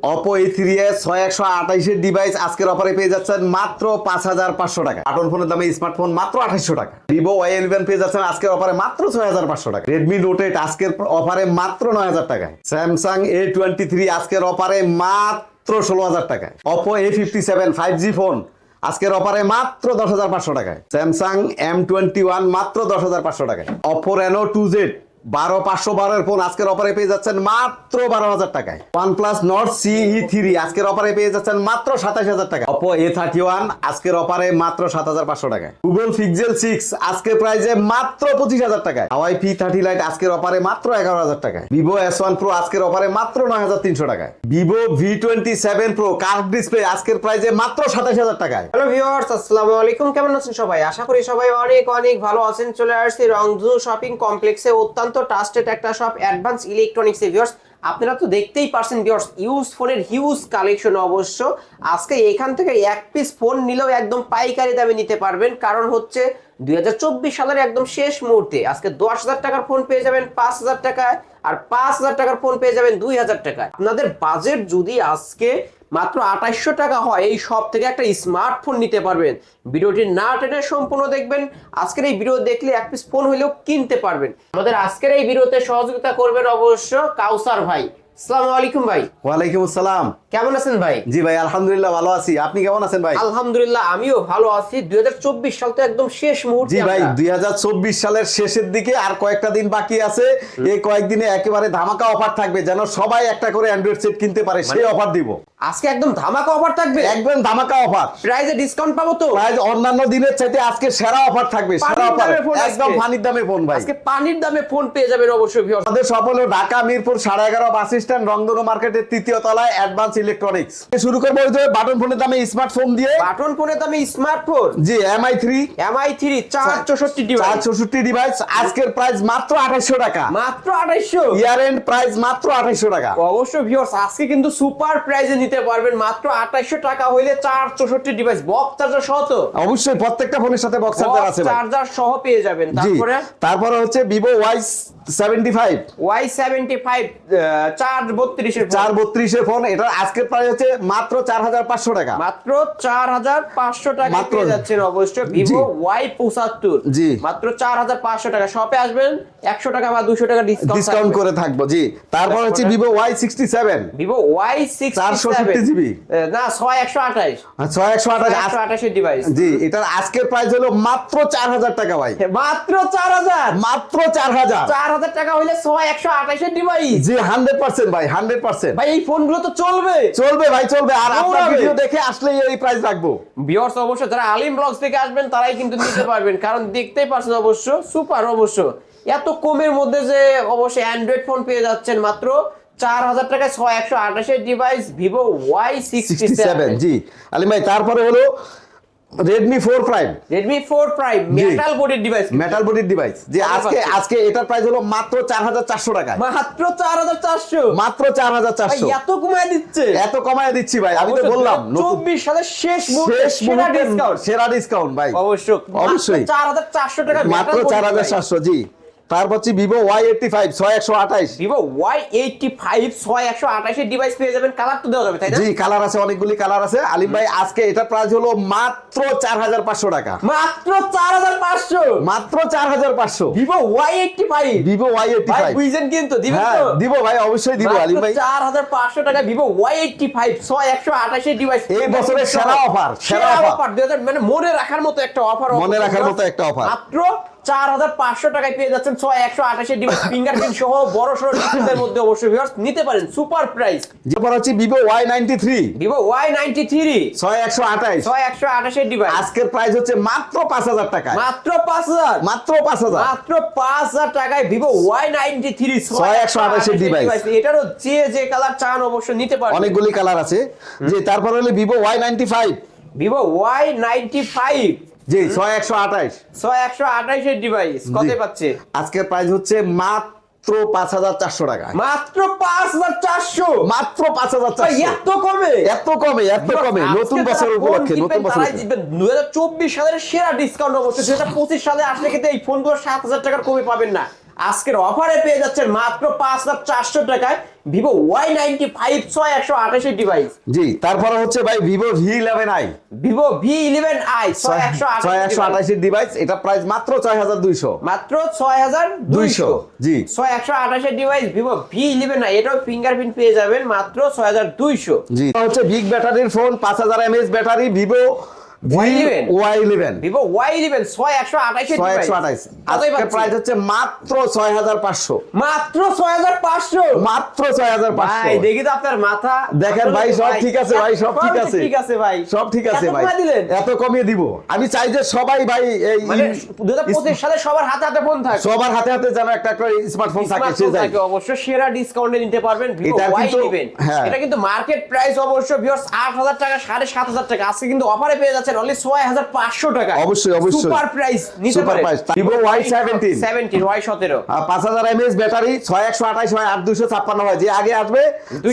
Oppo A three S ছয় একশো আঠাইশের device আজকের অফারে পেয়ে যাচ্ছেন মাত্র পাঁচ হাজার পাঁচশো টাকা। বাটন ফোনের দামে স্মার্টফোন মাত্র আঠাইশশো টাকা। ভিভো ওয়াই ইলেভেন পেয়ে যাচ্ছেন আজকের অফারে মাত্র ছয় হাজার পাঁচশো টাকা। রেডমি নোট এইট আজকের অফারে মাত্র নয় হাজার টাকায় স্যামসাং এ টোয়েন্টি থ্রি আজকের অফারে মাত্র ষোলো হাজার টাকায় Oppo A fifty seven five G phone আজকের অফারে মাত্র দশ হাজার পাঁচশো টাকায়। স্যামসাং এম টোয়েন্টি ওয়ান মাত্র দশ হাজার পাঁচশো টাকায়। অপো রেনো টু জেড বারো পাঁচশো বারোর ফোন আজকের অফারে পেয়ে যাচ্ছেন মাত্র বারো হাজার টাকায়। One plus Nord CE three আজকের অফারে পেয়ে যাচ্ছেন মাত্র সাতাশ হাজার টাকা অপো এ থার্টি ওয়ান আজকের অফারে মাত্র সাত হাজার পাঁচশো টাকায়। গুগল পিক্সেল সিক্স আজকের প্রাইজে মাত্র পঁচিশ হাজার টাকায়। হাওয়াই পি থার্টি লাইট আজকের অফারে মাত্র এগারো হাজার টাকায়। ভিভো এস ওয়ান প্রো আজকের অফারে মাত্র নয় হাজার তিনশো টাকায়। Vivo V twenty seven pro curve display আজকের প্রাইজে মাত্র সাতাশ হাজার টাকায়। হ্যালো ভিউয়ার্স আসসালামু আলাইকুম। কেমন আছেন সবাই? আশা করি সবাই অনেক অনেক ভালো আছেন। চলে আসছি রংধু শপিং কমপ্লেক্সে অত্যন্ত ট্রাস্টেড একটা শপ অ্যাডভান্স ইলেকট্রনিক্স ভিউয়ার্স আপনারা তো দেখতেই পারছেন ভিউয়ার্স ইউজ ফোনের হিউজ কালেকশন অবশ্য। আজকে এখান থেকে এক পিস ফোন নিলেও একদম পাইকারি দামে নিতে পারবেন, কারণ হচ্ছে দুই হাজার চব্বিশ সালের একদম শেষ মুহূর্তে। আজকে দশ হাজার টাকার ফোন পেয়ে যাবেন পাঁচ হাজার টাকায়, আর পাঁচ হাজার টাকার ফোন পেয়ে যাবেন দুই হাজার টাকায়। আপনাদের বাজেট যদি আজকে মাত্র আঠাইশশো টাকা হয় এই সব থেকে একটা স্মার্টফোন নিতে পারবেন। ভিডিওটি না টেনে সম্পূর্ণ দেখবেন। আজকের এই ভিডিও দেখলে এক পিস ফোন হইলেও কিনতে পারবেন। আমাদের আজকের এই ভিডিওতে সহযোগিতা করবেন অবশ্য কাউসার ভাই। আসসালামু আলাইকুম ভাই। ওয়ালাইকুম আসসালাম। কেমন আছেন ভাই? জি ভাই আলহামদুলিল্লাহ ভালো আছি। আপনি কেমন আছেন ভাই? আলহামদুলিল্লাহ আমিও ভালো আছি। দুই হাজার চব্বিশ সাল তো একদম শেষ মুহূর্তে জি ভাই আমরা। দুই সালের শেষের দিকে আর কয়েকটা দিন বাকি আছে। এই কয়েকদিনে একেবারে ধামাকা অফার থাকবে। যেন সবাই একটা করে অ্যান্ড্রয়েড সেট কিনতে পারে সেই অফার দিব। আজকে একদম ধামাকা অফার থাকবে। একদম ধামাকা অফার প্রাইজে ডিসকাউন্ট পাবো তো। প্রায় অন্যান্য দিনের চাইতে আজকে সেরা অফার থাকবে সেরা অফার। একদম পানির দামে ফোন ভাই। আজকে পানির দামে ফোন পেয়ে যাবেন অবশ্যই ভিউয়ার্স আমাদের সব হলো ঢাকা মিরপুর সাড়ে এগারো বাস স্ট্যান্ড রংধনু মার্কেটের তৃতীয় তলায় অ্যাডভান্স ইলেকট্রনিক্স শুরু করব যে বাটন ফোনের দামে স্মার্টফোন দিয়ে। বাটন ফোনের দামে স্মার্টফোন জি এমআই থ্রি এমআই থ্রি চার চৌষট্টি চার ডিভাইস চৌষট্টি ডিভাইস আজকের প্রাইস মাত্র আঠাশশো টাকা। মাত্র আঠাইশো ইয়ার এন্ড প্রাইস মাত্র আঠাশশো টাকা। অবশ্য ভিউয়ার্স আজকে কিন্তু সুপার প্রাইজে নিতে পারবেন মাত্র আঠাইশো টাকা হইলে চার চৌষট্টি ডিভাইস বক্স চার্জার সহ তো। অবশ্যই প্রত্যেকটা ফোনের সাথে বক্স চার্জার আছে চার্জার সহ পেয়ে যাবেন। তারপরে? তারপরে হচ্ছে Vivo Y seventy five Y seventy five চার বত্রিশের চার বত্রিশের ফোন এটা আজকের প্রাইস হচ্ছে মাত্র চার হাজার পাঁচশো টাকা। মাত্র চার হাজার পাঁচশো টাকা পেয়ে যাচ্ছেন অবশ্য ভিভো ওয়াই জি। মাত্র চার হাজার পাঁচশো টাকা। শপে আসবেন একশো টাকা বা দুশো টাকা ডিসকাউন্ট ডিসকাউন্ট করে থাকব জি। তারপর হচ্ছে তারপরে? Vivo Y sixty seven Vivo Y six 460 GB না ছয় একশো আঠাশ। ছয় একশো আঠাশ। একশো আঠাশের ডিভাইস জি এটার আজকের প্রাইস হলো মাত্র চার হাজার টাকা ভাই। মাত্র চার হাজার। মাত্র চার হাজার। চার হাজার টাকা হইলে ছয় একশো আঠাশের ডিভাইস জি হান্ড্রেড পার্সেন্ট ভাই হান্ড্রেড পার্সেন্ট ভাই এই ফোনগুলো তো চলবে। চলবে ভাই চলবে। আর আপনার ভিডিও দেখে আসলেই এই প্রাইস রাখব। অবশ্য যারা আলিম ব্লগস থেকে আসবেন তারাই কিন্তু নিতে পারবেন। কারণ দেখতেই পারছেন অবশ্য সুপার অবশ্য। এত কমের মধ্যে যে অবশ্যই অ্যান্ড্রয়েড ফোন পেয়ে যাচ্ছেন মাত্র চার হাজার টাকায় ছয় একশো আঠাশের device Vivo Y sixty seven জি। আলিম ভাই তারপরে হলো Redmi four prime Redmi four prime জি। মেটাল বডির ডিভাইস মেটাল বডির ডিভাইস যে আজকে আজকে এটার প্রাইস হলো মাত্র চার হাজার চারশো টাকায়। মাত্র চার হাজার চারশো। মাত্র চার হাজার ভাই চারশো এত কমায় দিচ্ছে। এত কমায় দিচ্ছি ভাই আমি তো বললাম নতুন চব্বিশ সালের শেষ মুহূর্তে শেষ সেরা ডিসকাউন্ট সেরা ডিসকাউন্ট ভাই। অবশ্যই। অবশ্যই। চার হাজার চারশো টাকা মাত্র চার হাজার চারশো জি। তারপর হচ্ছে ভিভো ওয়াই এইটটি ফাইভ ছয় একশো আঠাইশ ভিভো ওয়াই এইটটি ফাইভ ছয় একশো আঠাশের ডিভাইস পেয়ে যাবেন কালার তো দেওয়া যাবে তাই জি কালার আছে অনেকগুলি কালার আছে। আলিম ভাই আজকে প্রাইস হলো মাত্র চার হাজার পাঁচশো টাকা। মাত্র চার হাজার পাঁচশো? মাত্র চার হাজার পাঁচশো। Vivo Y eighty five Vivo Y eighty five বুঝছেন কিন্তু দিবেন হ্যাঁ দিব ভাই অবশ্যই দিব আলিম ভাই। চার হাজার পাঁচশো টাকা ভিভো ওয়াই এইটটি ফাইভ ছয় একশো আঠাশের ডিভাইস এই বছরের সেরা offer, সেরা অফার দুই হাজার মানে মনে রাখার মতো একটা অফার মনে রাখার মতো একটা offer। মাত্র চার হাজার পাঁচশো টাকায় পেয়ে যাচ্ছেন ছয় একশো আঠাশের ডিভাইস ফিঙ্গারপ্রিন্ট সহ বড় সড়ো ডিসপ্লের মধ্যে অবশ্যই viewers নিতে পারেন। সুপার প্রাইস যেমন হচ্ছে Vivo Y ninety three Vivo Y ninety three ছয় একশো আঠাইশ ছয় একশো আঠাশের ডিভাইস আজকের প্রাইস হচ্ছে মাত্র পাঁচ হাজার টাকা মাত্র পাঁচ হাজার। মাত্র পাঁচ হাজার। মাত্র পাঁচ হাজার টাকায় ভিভো ওয়াই নাইনটি থ্রি ছয় একশো আঠাশের device। এটারও যে যে কালার চান অবশ্য নিতে পারেন অনেকগুলি কালার আছে। যে তারপর হলো Vivo Y ninety five Vivo Y ninety five জি ছয় একশো আঠাইশ ছয় একশো আঠাইশের ডিভাইস কত পাচ্ছে? আজকের প্রাইস হচ্ছে মাত্র পাঁচ হাজার চারশো টাকা। মাত্র পাঁচ হাজার চারশো? মাত্র পাঁচ হাজার চারশো। এত কমে? এত কমে এত কমে নতুন বছর উপলক্ষে নতুন বছর দুই হাজার চব্বিশ সালের সেরা ডিসকাউন্ট অবশ্যই। সেটা পঁচিশ সালে আসলে কিন্তু এই ফোনগুলো সাত হাজার টাকার কমে পাবেন না। আজকের অফারে পেয়ে যাচ্ছেন মাত্র পাঁচ হাজার চারশো টাকায় ভিভো ওয়াই নাইনটি ফাইভ ছয় একশো আঠাশের ডিভাইস জি তারপরে হচ্ছে ভাই Vivo V eleven I. Vivo V eleven I ছয় একশো আঠাশের ডিভাইস এটা প্রাইস মাত্র ছয় হাজার দুইশো। মাত্র ছয় হাজার দুইশো। জি। ছয় একশো আঠাশের device Vivo V eleven I এটাও ফিঙ্গারপ্রিন্ট পেয়ে যাবেন মাত্র ছয় হাজার দুইশো। জি হচ্ছে বিগ ব্যাটারির ফোন পাঁচ হাজার mAh battery Vivo Y11 Y eleven Vivo Y eleven ছয় একশো আঠাশের ছয় একশো আঠাইশ। আজকে প্রাইস হচ্ছে মাত্র ছয় হাজার পাঁচশো। মাত্র ছয় হাজার পাঁচশো? মাত্র ছয় হাজার পাঁচশো। দেখি তো আপনার মাথা। দেখেন ভাই সব ঠিক আছে ভাই সব ঠিক আছে। ঠিক আছে ভাই। সব ঠিক আছে এত ভাই। এত কমিয়ে দিব। আমি চাই যে সবাই ভাই এই মানে দু সালে সবার হাতে হাতে ফোন থাকে। সবার হাতে হাতে যেন একটা একটা স্মার্টফোন থাকে সে Smartphone যাই সেরা ডিসকাউন্টে নিতে পারবেন ভিভো এটা ওয়াই কিন্তু- ইলেভেন হ্যাঁ। এটা কিন্তু মার্কেট প্রাইস অবশ্য ভিউয়ার্স আট হাজার টাকা সাড়ে সাত হাজার টাকা। আজকে কিন্তু অফারে পেয়ে যাচ্ছেন অনলি ছয় হাজার পাঁচশো টাকা। অবশ্যই, অবশ্যই। সুপার প্রাইস Super পারেন price। Vivo Y17 seventeen Y সতেরো। পাঁচ হাজার এমএএস ব্যাটারি ছয় একশো আঠাইশ হয় আট দুশো ছাপ্পান্ন হয়। যে আগে আসবে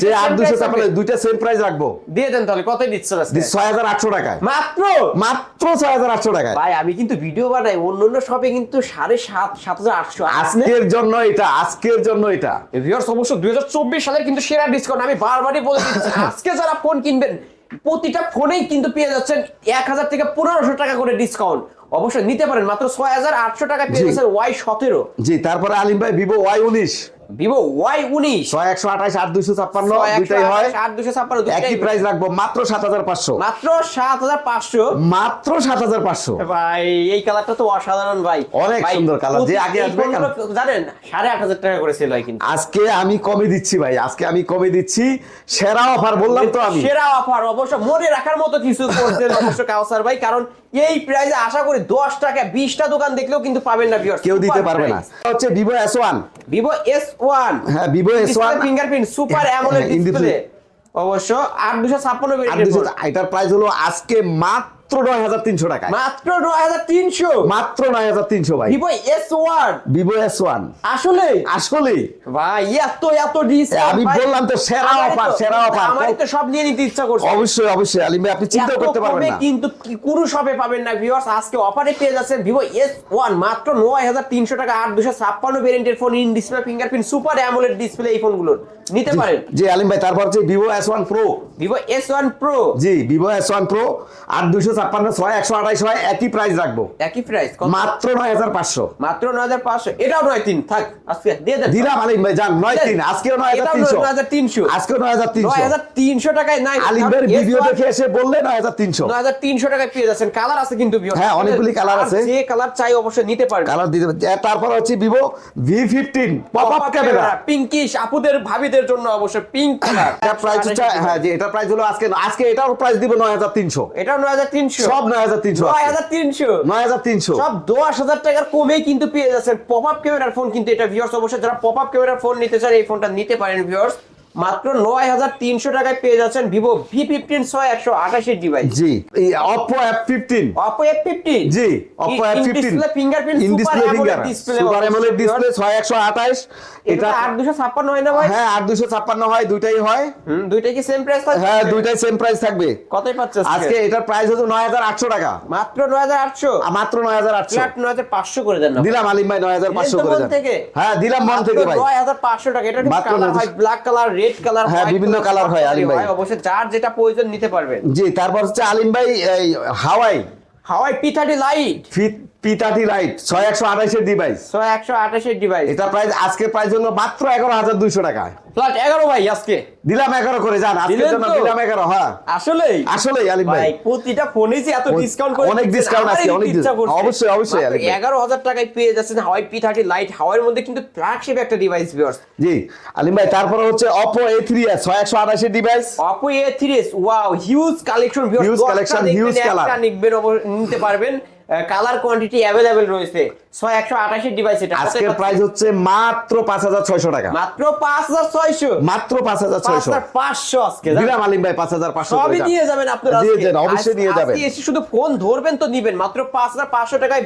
সে আট দুশো ছাপ্পান্ন দুইটা সেম প্রাইস রাখব। দিয়ে দেন তাহলে কত দিচ্ছেন ছয় হাজার আটশো টাকায়। মাত্র? মাত্র ছয় হাজার আটশো টাকায়। ভাই আমি কিন্তু ভিডিও বানাই অন্য অন্য শপে কিন্তু সাড়ে সাত সাত হাজার আটশো আজকের জন্য এটা আজকের জন্য এটা। ভিউয়ার্স অবশ্য দুই হাজার চব্বিশ সালের কিন্তু সেরা ডিসকাউন্ট আমি বারবারই বলে দিচ্ছি। আজকে যারা ফোন কিনবেন প্রতিটা ফোনেই কিন্তু পেয়ে যাচ্ছেন এক হাজার থেকে পনেরোশো টাকা করে ডিসকাউন্ট অবশ্যই নিতে পারেন মাত্র ছয় হাজার আটশো টাকা পেয়ে। যাচ্ছেন ওয়াই সতেরো। জি তারপরে আলিম ভাই ভিভো ওয়াই উনিশ। ভিভো ওয়াই উনিশ। ছয় একশো আঠাইশ আট ছাপ্পান্ন দুইটাই হয়। আট ছাপ্পান্ন একই প্রাইস রাখব মাত্র সাত হাজার পাঁচশো। মাত্র সাত হাজার পাঁচশো। মাত্র সাত হাজার পাঁচশো। ভাই এই কালারটা তো অসাধারণ ভাই। অনেক সুন্দর colour। যে আগে আসবে জানেন সাড়ে আট হাজার টাকা করে সেল হয় কিন্তু। আজকে আমি কমে দিচ্ছি ভাই আজকে আমি কমে দিচ্ছি। সেরা অফার বললাম তো আমি। সেরা অফার অবশ্য মনে রাখার মতো কিছু করছেন অবশ্য কাউসার ভাই কারণ এই প্রাইসে আশা করি দশ টাকা বিশটা দোকান দেখলেও কিন্তু পাবেন না কেউ দিতে পারবে না। হচ্ছে Vivo S one Vivo S one হ্যাঁ Vivo S one fingerprint super AMOLED display অবশ্য আট দুশো ছাপ্পান্ন এটার প্রাইস হলো আজকে মাত্র নয় হাজার তিনশো টাকা মাত্র নয় হাজার তিনশো? মাত্র নয় হাজার তিনশো ভাই। Vivo S one Vivo S one আসলে? আসলে? ভাই এত এত ডিসকাউন্ট আমি বললাম তো সেরা offer, সেরা। আমার তো সব নিয়ে নিতে ইচ্ছা করছে। অবশ্যই অবশ্যই আলিম ভাই আপনি চিন্তা করতে পারবেন না। কিন্তু কোনো শপে পাবেন না ভিউয়ার্স আজকে অফারে পেয়ে যাচ্ছেন ভিভো এস ওয়ান মাত্র নয় হাজার তিনশো টাকা আট দুশো ছাপ্পান্ন ভেরিয়েন্টের phone in display fingerprint super AMOLED display এই ফোনগুলোর নিতে পারেন। জি আলিম ভাই তারপর হচ্ছে Vivo S one pro Vivo S one pro জি ভিভো এস ওয়ান প্রো আট দুশো ছাপ্পান্ন ছয় একশো আঠাইশ হয় একই প্রাইস রাখব। একই প্রাইস মাত্র নয় হাজার পাঁচশো। মাত্র নয় হাজার পাঁচশো। এটাও নয় তিন থাক আজকে দিয়ে দেন। দিলাম আলিম ভাই যান নয় তিন আজকেও নয় হাজার তিনশো। নয় হাজার তিনশো। আজকেও নয় হাজার নয় হাজার তিনশো টাকায় নাই। আলিম ভাইয়ের ভিডিও দেখে এসে বললে নয় হাজার তিনশো। নয় হাজার তিনশো টাকায় পেয়ে যাচ্ছেন। কালার আছে কিন্তু। হ্যাঁ, অনেকগুলি কালার আছে। যে কালার চাই অবশ্যই নিতে পারবেন। কালার দিতে তারপর হচ্ছে Vivo V fifteen pop up camera pinkish আপুদের ভাবিদের জন্য অবশ্যই পিঙ্ক কালার এটা প্রাইস হ্যাঁ যে এটা প্রাইস হলো আজকে আজকে এটার প্রাইস দিব নয় হাজার তিনশো। এটাও নয় হাজার তিনশো। সব নয় হাজার তিনশো নয় হাজার তিনশো। নয় হাজার তিনশো। সব দশ হাজার টাকার কমেই কিন্তু পেয়ে যাচ্ছেন। পপ আপ ক্যামেরার ফোন কিন্তু এটা ভিউয়ার্স অবশ্যই যারা পপ আপ ক্যামেরার ফোন নিতে চান এই ফোনটা নিতে পারেন ভিউয়ার্স মাত্র নয় হাজার তিনশো টাকায় পেয়ে যাচ্ছেন ভিভো ভি ফিফটিন ছয় একশো আঠাশের device G Oppo F fifteen Oppo F fifteen G Oppo F fifteen fingerprint in display finger super display ছয় একশো আঠাইশ এটা আট দুশো ছাপ্পান্ন হয় না ভাই? হ্যাঁ আট দুশো ছাপ্পান্ন হয় দুইটাই হয়। দুইটাই কি সেম প্রাইস থাকবে? হ্যাঁ দুইটাই সেম প্রাইস থাকবে। কতই পাচ্ছে আজকে? এটার প্রাইস হচ্ছে নয় হাজার আটশো টাকা। মাত্র নয় হাজার আটশো? আর মাত্র নয় হাজার আটশো। নয় হাজার পাঁচশো করে দেন দিলাম আলিম ভাই নয় হাজার পাঁচশো করে দেন। হ্যাঁ দিলাম মন থেকে ভাই। নয় হাজার পাঁচশো টাকা। এটা ব্ল্যাক কালার রেড কালার হ্যাঁ, বিভিন্ন কালার হয়, আলিম ভাই। অবশ্যই যার যেটা প্রয়োজন নিতে পারবেন। জি তারপর হচ্ছে আলিম ভাই Huawei. Huawei P thirty lite P thirty right ছয় একশো আঠাইশের ডিভাইস ছয় একশো আঠাশের ডিভাইস এটা প্রাইস আজকের প্রাইস হলো মাত্র এগারো হাজার দুইশো ফ্ল্যাট এগারো ভাই আজকে। দিলাম এগারো করে যান আজকের জন্য দিলাম এগারো হ্যাঁ। আসলেই? আলিম ভাই। প্রতিটা ফোনে যে এত ডিসকাউন্ট করে অনেক discount আছে, অনেক অবশ্যই, অবশ্যই, আলিম এগারো হাজার টাকায় পেয়ে যাচ্ছেন হাওয়াই পি থার্টি লাইট হাওয়ার মধ্যে কিন্তু ফ্ল্যাগশিপ একটা ডিভাইস ভিউয়ার্স জি আলিম ভাই তারপরে হচ্ছে অপো এ থ্রি এস ছয় একশো আঠাশের device Oppo A three S wow huge collection collection, huge colour। নিকবেন নিতে পারবেন। কালার কোয়ান্টিটি অ্যাভেলেবেল রয়েছে। ছয় একশো আঠাশের ডিভাইস এটা। আজকের প্রাইস হচ্ছে মাত্র পাঁচ হাজার ছয়শো টাকা। মাত্র পাঁচ হাজার ছয়শো। মাত্র পাঁচ হাজার পাঁচ ছয়শো হাজার পাঁচশো আজকে দিলাম আলিম ভাই পাঁচ হাজার পাঁচশো সবই নিয়ে যাবেন আপনারা দিয়ে যান অবশ্যই আজ- নিয়ে আজকে শুধু ফোন ধরবেন তো নিবেন। মাত্র পাঁচ হাজার পাঁচশো টাকায়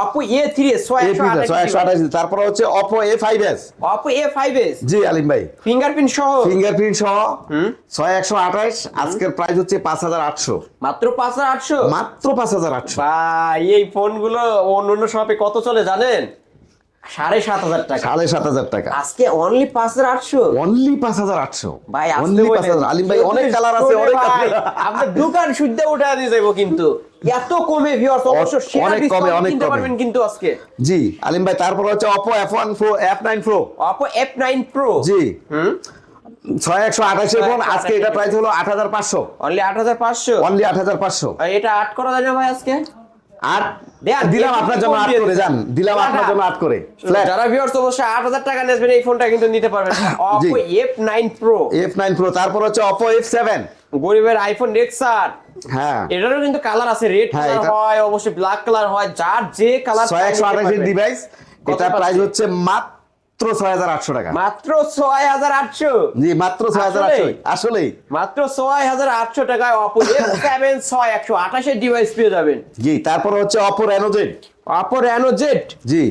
অপো এ থ্রি এস ছয় একশো ছয় একশো আঠাশ আঠাশ তারপরে হচ্ছে Oppo A five S Oppo A five S জি আলিম ভাই। ফিঙ্গারপ্রিন্ট সহ। ফিঙ্গারপ্রিন্ট সহ। ছয় একশো আঠাশ আজকের প্রাইস হচ্ছে পাঁচ হাজার আটশো। মাত্র পাঁচ হাজার আটশো? মাত্র পাঁচ হাজার আটশো। ভাই এই ফোনগুলো অন্য অন্য শপে কত চলে জানেন? সাড়ে সাত হাজার টাকা। সাড়ে সাত হাজার টাকা। আজকে অনলি পাঁচ হাজার আটশো। অনলি পাঁচ হাজার আটশো। ভাই অনলি পাঁচ হাজার। আলিম ভাই অনেক কালার আছে অনেক আপনার দোকান শুদ্ধ উঠা দিয়ে যাব কিন্তু। এত কমে ভিউয়ার্স অবশ্য অনেক কমে, অনেক কমে। পারবেন কিন্তু আজকে। জি আলিম ভাই তারপর হচ্ছে Oppo F one pro F nine pro Oppo F nine pro জি। হুম? ছয় একশো আঠাশের ফোন আজকে এটা প্রাইস হলো আট হাজার পাঁচশো। অনলি আট হাজার পাঁচশো? অনলি আট হাজার পাঁচশো। এটা আট করা যায় না ভাই আজকে? আর দিলাম আপনার জন্য আট করে যান দিলাম আপনার জন্য আট করে। যারা ভিউয়ার্স অবশ্যই আট হাজার টাকা নেবেন এই ফোনটা কিন্তু নিতে পারবেন। Oppo F nine pro F nine pro তারপর হচ্ছে অপো এফ সেভেন গরিবের আইফোন এক্সার হ্যাঁ। এটারও কিন্তু কালার আছে রেড হ্যাঁ, কালার হয় অবশ্যই ব্ল্যাক কালার হয় যার যে কালার ছয় একশো আঠাশের ডিভাইস এটা প্রাইস হচ্ছে মাত্র ছয় হাজার আটশো টাকা। মাত্র ছয় হাজার আটশো? জি মাত্র ছয় হাজার আটশো। আসলেই? মাত্র ছয় হাজার আটশো টাকায় অপো সেভেন ছয় একশো আঠাশের ডিভাইস পেয়ে যাবেন। জি তারপর হচ্ছে Oppo Reno Z Oppo Reno Z জি।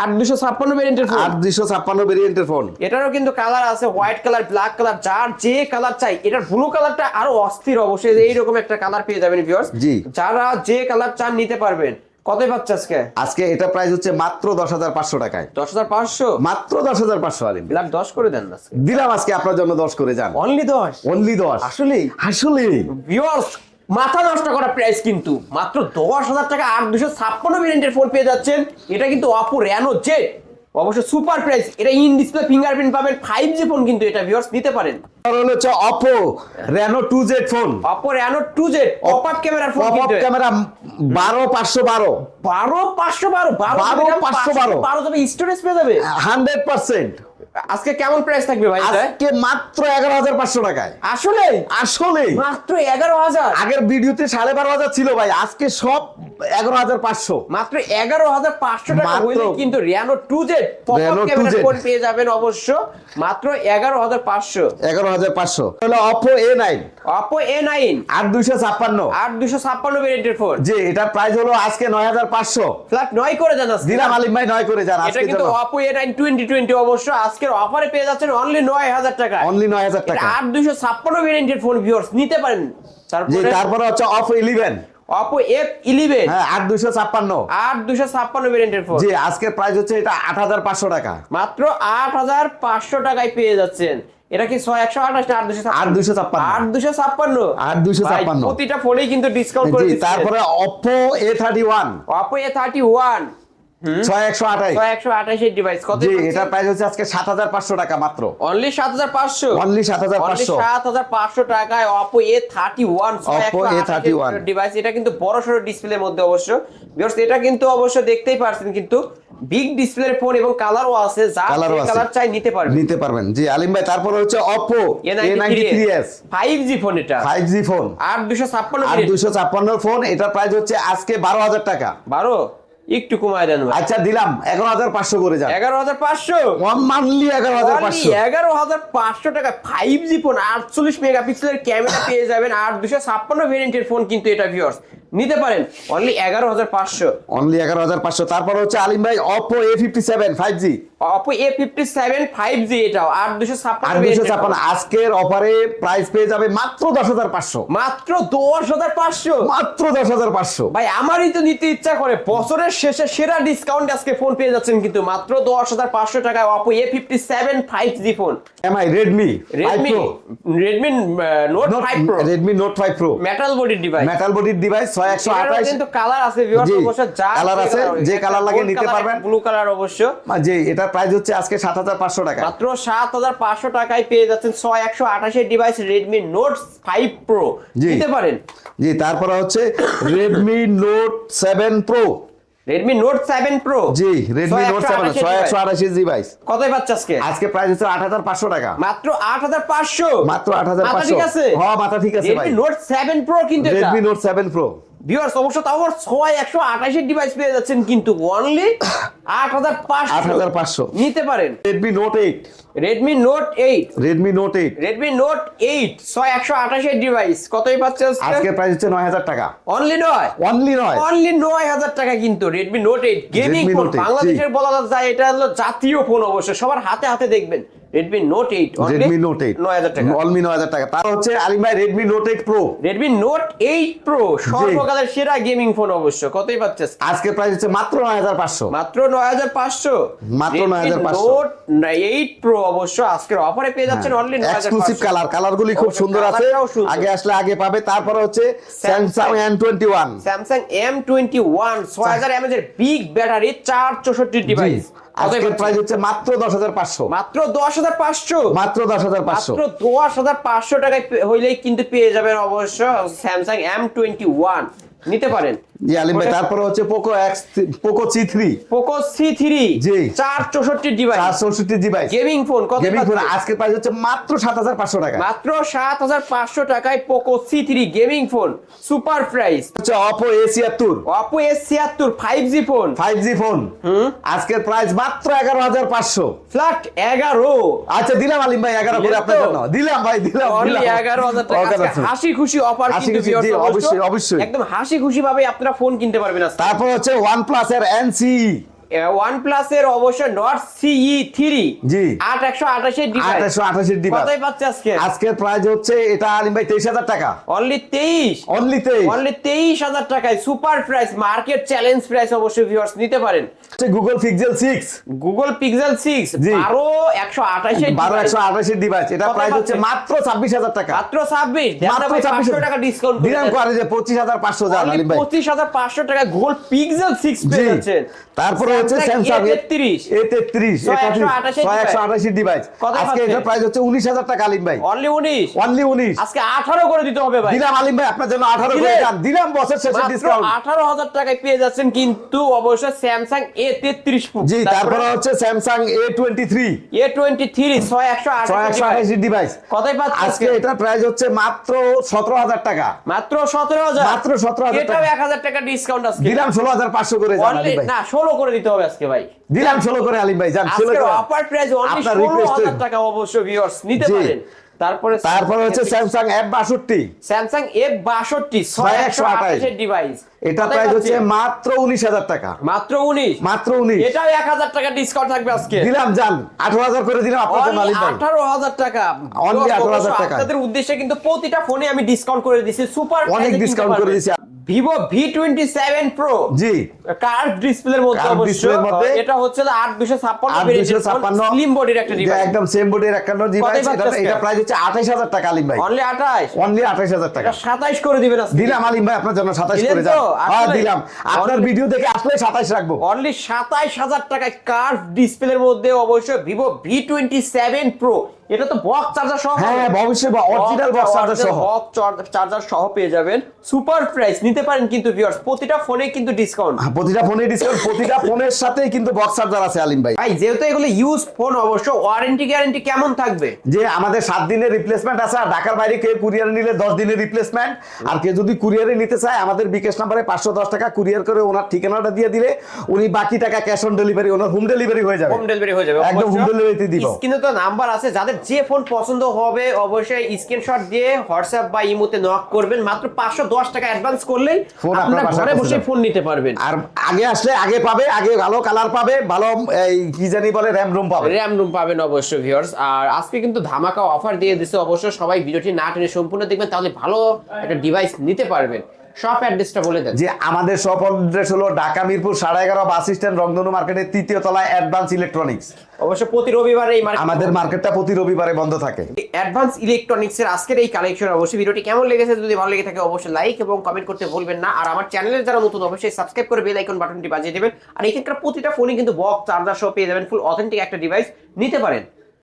আট দুশো ছাপ্পান্ন ভ্যারিয়েন্টের ফোন আট দুইশো ছাপ্পান্ন ভেরিয়েন্টের ফোন এটারও কিন্তু কালার আছে হোয়াইট কালার ব্ল্যাক কালার যার যে কালার চাই এটার ব্লু কালারটা আরও অস্থির অবশ্যই এইরকম একটা কালার পেয়ে যাবেন ভিউয়ার্স জি। যারা যে কালার চান নিতে পারবেন। কতই পাচ্ছে আজকে? আজকে এটা প্রাইস হচ্ছে মাত্র দশ হাজার পাঁচশো টাকায়। দশ হাজার পাঁচশো? মাত্র দশ হাজার পাঁচশো আলিম। ব্ল্যাক দশ করে দেন না দিলাম আজকে আপনার জন্য দশ করে যান। অনলি দশ? অনলি দশ। আসলেই? আসলে ভিউয়ার্স মাথা নষ্ট করা প্রাইস কিন্তু। মাত্র দশ হাজার টাকা আট দুশো ছাপ্পান্ন ভেরিয়েন্টের ফোন পেয়ে যাচ্ছেন। এটা কিন্তু অপো র্যানো জেড অবশ্য সুপার প্রাইস এটা ইন ডিসপ্লে ফিঙ্গারপ্রিন্ট পাবেন ফাইভ জি ফোন কিন্তু এটা ভিউয়ার্স নিতে পারেন। হচ্ছে Oppo Reno two Z phone Oppo Reno two Z pop up ক্যামেরার ফোন পপ আপ ক্যামেরা বারো পাঁচশো বারো। বারো পাঁচশো বারো পাঁচশো বারো। বারো যাবে স্টোরেজ পেয়ে যাবে? হান্ড্রেড পার্সেন্ট আজকে কেমন প্রাইস থাকবে ভাই? আজকে মাত্র এগারো হাজার পাঁচশো টাকায়। আসলে আসলে মাত্র এগারো হাজার। আগের ভিডিওতে সাড়ে বারো হাজার ছিল ভাই আজকে সব এগারো হাজার পাঁচশো। মাত্র এগারো হাজার পাঁচশো টাকা হইলে কিন্তু Reno two Z pop up Reno 2Z ক্যামেরার ফোন পেয়ে যাবেন অবশ্য। মাত্র এগারো হাজার পাঁচশো। এগারো হাজার পাঁচশো। হলো Oppo A nine Oppo A nine আট দুইশো ছাপ্পান্ন। আট দুশো ছাপ্পান্ন ভেরিয়েন্টের ফোন যে এটার প্রাইস হলো আজকে নয় হাজার পাঁচশো। ফ্ল্যাট নয় করে জানাস দিলাম আলিম ভাই নয় করে যান এটা কিন্তু Oppo A nine twenty twenty অবশ্য। আজকের অফারে পেয়ে যাচ্ছেন অনলি নয় হাজার টাকা। অনলি নয় হাজার টাকা। আট দুশো ছাপ্পান্ন ভেরিয়েন্টের ফোন ভিউয়ার্স নিতে পারেন। তারপরে তারপরে হচ্ছে অফ ইলেভেন অপো এফ ইলেভেন হ্যাঁ আট দুশো ছাপ্পান্ন। আট দুশো ছাপ্পান্ন ভেরিয়েন্টের ফোন জি আজকের প্রাইস হচ্ছে এটা আট হাজার পাঁচশো টাকা। মাত্র আট হাজার পাঁচশো টাকায় পেয়ে যাচ্ছেন। এটা কি ছয় একশো আঠাশ আট দুশো আট দুশো ছাপ্পান্ন। আট দুশো ছাপ্পান্ন? আট দুশো ছাপ্পান্ন। প্রতিটা ফোনেই কিন্তু ডিসকাউন্ট করে তারপরে Oppo A thirty one Oppo A thirty one ছয় একশো আঠাশ। ছয় একশো আঠাশের ডিভাইস কত জি এটার প্রাইস হচ্ছে আজকে সাত হাজার পাঁচশো টাকা মাত্র। অনলি সাত হাজার পাঁচশো? অনলি সাত হাজার পাঁচশো। সাত হাজার পাঁচশো টাকায় Oppo A thirty one Oppo A31 device এটা কিন্তু বড় সড়ো ডিসপ্লের মধ্যে অবশ্য। Viewers, এটা কিন্তু অবশ্য দেখতেই পারছেন কিন্তু বিগ ডিসপ্লের ফোন এবং কালারও আছে যা কালার চাই নিতে পারবেন। নিতে পারবেন। জি আলিম ভাই তারপরে হচ্ছে জি ফোন এটা। ফাইভ জি ফোন আট দুশো ছাপ্পান্ন আর দুইশো ছাপ্পান্ন ফোন এটার প্রাইস হচ্ছে আজকে বারো হাজার টাকা। বারো? একটু কমায় দেন আচ্ছা দিলাম। এগারো হাজার পাঁচশো করে যান। এগারো হাজার পাঁচশো? মানলি এগারো হাজার পাঁচশো। এগারো হাজার পাঁচশো টাকা। ফাইভ জি ফোন আটচল্লিশ মেগাপিক্সেলের ক্যামেরা পেয়ে যাবেন। আর দুশো ছাপ্পান্ন ভেরিয়েন্টের ফোন কিন্তু এটা ভিউয়ার্স নিতে পারেন। অনলি এগারো হাজার পাঁচশো। অনলি এগারো হাজার পাঁচশো। তারপর হচ্ছে আলিম ভাই Oppo A fifty seven five G Oppo A fifty seven five G এটাও আট দুশো ছাপ্পান্ন variant ছাপ্পান্ন। আজকের অফারে প্রাইস পেয়ে যাবে মাত্র দশ হাজার পাঁচশো। মাত্র দশ হাজার পাঁচশো। মাত্র দশ হাজার পাঁচশো। ভাই আমারই তো নিতে ইচ্ছা করে। বছরের শেষে সেরা ডিসকাউন্ট আজকে ফোন পেয়ে যাচ্ছেন কিন্তু মাত্র দশ হাজার পাঁচশো টাকায় Oppo A fifty seven five G phone Mi Redmi Redmi Redmi note five pro Redmi note five pro metal বডির ডিভাইস মেটাল বডির ডিভাইস ছয় একশো আঠাশ? কিন্তু কালার আছে ভিউয়ার্স জি, অবশ্য যা colour আছে, যে colour লাগে নিতে পারবেন। ব্লু কালার অবশ্য। যে এটার প্রাইস হচ্ছে আজকে সাত হাজার পাঁচশো টাকা। মাত্র সাত হাজার পাঁচশো টাকায় পেয়ে যাচ্ছেন ছয় একশো আঠাশের device Redmi note five pro নিতে পারেন। জি তারপরে হচ্ছে Redmi note seven pro seven জি সেভেন ছয় একশো আঠাশি ডিভাইস কতই পাচ্ছে আজকে? আজকে প্রাইস হচ্ছে আট হাজার পাঁচশো টাকা। মাত্র আট হাজার পাঁচশো। মাত্র আট হাজার মাথা পাঁচশো। ঠিক আছে? হ্যাঁ মাথা ঠিক আছে ভাই। রেডমি নোট সেভেন প্রো কিন্তু এটা। Redmi note seven pro viewers অবশ্য তাও আবার ছয় একশো আঠাশের ডিভাইস পেয়ে যাচ্ছেন কিন্তু অনলি আট হাজার পাঁচশো নিতে পারেন। Redmi note eight Redmi note eight Redmi note eight Redmi note eight ছয় একশো আঠাশের ডিভাইস কতই পাচ্ছে আজকে? প্রাইস হচ্ছে নয় হাজার টাকা। অনলি নয়? অনলি নয়। অনলি নয় হাজার টাকা কিন্তু Redmi note eight gaming phone বাংলাদেশের বলা যায় এটা হলো জাতীয় ফোন অবশ্য। সবার হাতে হাতে দেখবেন। Note eight Redmi note eight নয় হাজার টাকা। অলমি নয় হাজার টাকা। তার হচ্ছে আলিম ভাই Redmi note eight pro Redmi note eight pro সর্বকালের সেরা গেমিং ফোন অবশ্য। কতই পাচ্ছিস আজকে? প্রাইস হচ্ছে মাত্র নয় হাজার পাঁচশো। মাত্র নয় হাজার পাঁচশো। মাত্র 9,500 নোট এইট প্রো অবশ্য আজকের অফারে পেয়ে যাচ্ছেন অনলি এক্সক্লুসিভ কালার খুব সুন্দর আছে। আগে আসলে আগে পাবে তারপরে হচ্ছে স্যামসাং এর বিগ ব্যাটারি চৌষট্টি ডিভাইস আজকের প্রাইস হচ্ছে মাত্র দশ হাজার পাঁচশো। মাত্র দশ হাজার পাঁচশো। মাত্র দশ হাজার পাঁচশো। মাত্র দশ হাজার পাঁচশো টাকায় হইলেই কিন্তু পেয়ে যাবেন অবশ্য স্যামসাং এম টোয়েন্টি ওয়ান নিতে পারেন। জি আলিম ভাই তারপরে হচ্ছে Poco X Poco C three. Poco C three. জি। চার চৌষট্টি ডিভাইস চার চৌষট্টি ডিভাইস গেমিং ফোন কত গেমিং ফোন? আজকের প্রাইস হচ্ছে মাত্র সাত হাজার পাঁচশো টাকা। মাত্র সাত হাজার পাঁচশো টাকায় Poco C three gaming phone super price হচ্ছে অপো এ ছিয়াত্তর। অপো এস ছিয়াত্তর five G phone five G phone আজকের প্রাইস মাত্র এগারো হাজার পাঁচশো। ফ্ল্যাট এগারো। আচ্ছা দিলাম আলিম ভাই এগারো করে আপনার জন্য। দিলাম ভাই দিলাম এগারো হাজার টাকা। হাসি খুশি অফার অবশ্যই, অবশ্যই। একদম হাসি খুশি ভাবে আপনারা ফোন কিনতে পারবে না তারপর হচ্ছে ওয়ান প্লাস এর এনসি ওয়ান প্লাস এর অবশ্য নট সিই থ্রি জি। আট একশো আঠাশের আঠাশশো আঠাশের ডিভাইস কতই পাচ্ছে আজকে? আজকের প্রাইস হচ্ছে এটা আলিম ভাই তেইশ হাজার টাকা। অনলি তেইশ? অনলি তেইশ। অনলি তেইশ হাজার টাকায় super price market challenge price অবশ্যই ভিউয়ার্স নিতে পারেন। Google Pixel six Google Pixel six বারো একশো আঠাশের বারো একশো আঠাশের ডিভাইস এটা প্রাইস হচ্ছে মাত্র ছাব্বিশ হাজার টাকা। মাত্র ছাব্বিশ? মাত্র ছাব্বিশ টাকা ডিসকাউন্ট দিলাম করে যে পঁচিশ হাজার পাঁচশো আলিম ভাই। পঁচিশ হাজার পাঁচশো টাকা গুগল পিক্সেল সিক্স পেয়ে যাচ্ছেন। তারপরে হচ্ছে স্যামসাং এ তেত্রিশ একশো আঠাশি ডিভাইস আজকে? এটার প্রাইস হচ্ছে উনিশ হাজার টাকা আলিম ভাই। অনলি উনিশ? অনলি উনিশ। আজকে আঠারো করে দিতে হবে ভাই। দিলাম আলিম ভাই আপনার জন্য আঠারো করে দিলেন? দিলাম। বছর শেষে ডিসকাউন্ট আঠারো হাজার টাকায় পেয়ে যাচ্ছেন কিন্তু অবশ্যই স্যামসাং এ তেত্রিশ জি তারপরে হচ্ছে Samsung A twenty three A twenty three ছয় একশো আঠাশি ডিভাইস কতই পাচ্ছে আজকে। এটার প্রাইস হচ্ছে মাত্র সতেরো হাজার টাকা। মাত্র সতেরো হাজার। মাত্র 17,000 এটাও টাকা। এক হাজার টাকা ডিসকাউন্ট আজকে। দিলাম ষোলো হাজার পাঁচশো করে না ষোলো করে দিতে হবে আজকে ভাই। দিলাম ষোলো করে আলিম ভাই যান ষোলো আজকের করে। অফার প্রাইস অনলি আপনার ষোলো request হাজার এ। টাকা অবশ্য ভিউয়ার্স নিতে পারেন। তারপরে তারপরে হচ্ছে স্যামসাং এফ বাষট্টি। স্যামসাং এফ বাষট্টি ছয় একশো আঠাশের ডিভাইস এটা প্রাইস হচ্ছে মাত্র উনিশ হাজার টাকা। মাত্র উনিশ? মাত্র উনিশ। এটাও এক হাজার টাকা ডিসকাউন্ট থাকবে আজকে। দিলাম যান আঠারো হাজার করে দিলাম আপনার আলিম ভাই। আঠারো হাজার টাকা। Only তো 18,000 টাকা। আপনাদের উদ্দেশ্যে কিন্তু প্রতিটা ফোনে আমি ডিসকাউন্ট করে দিছি সুপার অনেক ডিসকাউন্ট করে দিছি Vivo V twenty seven pro জি। কার্ভ ডিসপ্লের মধ্যে অবশ্য। মধ্যে। এটা হচ্ছে আট দুশো ছাপ্পান্ন আট দুশো ছাপ্পান্ন। স্লিম বডির একটা ডিভাইস একদম সেম বোর্ডের একটা ডিভাইস এটা প্রাইস হচ্ছে আঠাইশ হাজার টাকা আলিম ভাই। অনলি আঠাশ অনলি আঠাইশ হাজার টাকা। সাতাইশ করে দিবেন আজকে। দিলাম আলিম ভাই আপনার জন্য সাতাইশ করে যান? হ্যাঁ? দিলাম আপনার ভিডিও দেখে আসলে সাতাইশ রাখব অনলি সাতাইশ হাজার টাকায় কার্ভ ডিসপ্লের মধ্যে অবশ্যই Vivo V twenty seven pro এটা তো বক্স চার্জার সহ হ্যাঁ অরিজিনাল বক্স চার্জার সহ। বক্স চার্জার সহ পেয়ে যাবেন। সুপার প্রাইস নিতে পারেন কিন্তু ভিউয়ার্স প্রতিটা ফোনে কিন্তু ডিসকাউন্ট হ্যাঁ, প্রতিটা ফোনে ডিসকাউন্ট প্রতিটা ফোনের সাথেই কিন্তু বক্স চার্জার আছে আলিম ভাই। ভাই যেহেতু এগুলো ইউজ ফোন অবশ্য ওয়ারেন্টি গ্যারান্টি কেমন থাকবে? যে আমাদের সাত দিনের রিপ্লেসমেন্ট আছে আর ঢাকার বাইরে কেউ কুরিয়ারে নিলে দশ দিনের রিপ্লেসমেন্ট আর কেউ যদি কুরিয়ারে নিতে চায় আমাদের বিকাশ নাম্বারে পাঁচশো দশ টাকা কুরিয়ার করে ওনার ঠিকানাটা দিয়ে দিলে উনি বাকি টাকা ক্যাশ অন ডেলিভারি ওনার হোম ডেলিভারি হয়ে যাবে। হোম ডেলিভারি হয়ে যাবে একদম home delivery তে দিব। স্ক্রিনে তো নাম্বার আছে যাদের যে ফোন পছন্দ হবে অবশ্যই স্ক্রিনশট দিয়ে হোয়াটসঅ্যাপ বা ইমোতে নক করবেন। মাত্র পাঁচশো দশ টাকা অ্যাডভান্স করলেই আপনার আপনারা ঘরে বসে ফোন নিতে পারবেন। আর আগে আসলে আগে পাবে আগে ভালো কালার পাবে ভালো এই কি জানি বলে র্যাম রুম পাবে। র্যাম রুম পাবেন অবশ্যই ভিউয়ার্স আর আজকে কিন্তু ধামাকা অফার দিয়ে দিছে। অবশ্য সবাই ভিডিওটি না টেনে সম্পূর্ণ দেখবেন তাহলে ভালো একটা ডিভাইস নিতে পারবেন। শপ অ্যাড্রেসটা বলে দেন। যে আমাদের শপ অ্যাড্রেস হলো ঢাকা মিরপুর সাড়ে এগারো বাস স্ট্যান্ড রংধনু মার্কেটের তৃতীয় তলায় অ্যাডভান্স ইলেকট্রনিক্স অবশ্য প্রতি রবিবার এই আমাদের মার্কেটটা প্রতি রবিবারে বন্ধ থাকে। অ্যাডভান্স ইলেকট্রনিক্স এর আজকের এই কালেকশন অবশ্যই ভিডিওটি কেমন লেগেছে যদি ভালো লেগে থাকে অবশ্যই লাইক এবং কমেন্ট করতে ভুলবেন না। আর আমার চ্যানেলের যারা নতুন অবশ্যই সাবস্ক্রাইব করে বেল আইকন বাটনটি বাজিয়ে দেবেন। আর এক্ষেত্রে প্রতিটা ফোনে কিন্তু বক্স চার্জার সহ পেয়ে যাবেন ফুল অথেন্টিক একটা ডিভাইস নিতে পারেন।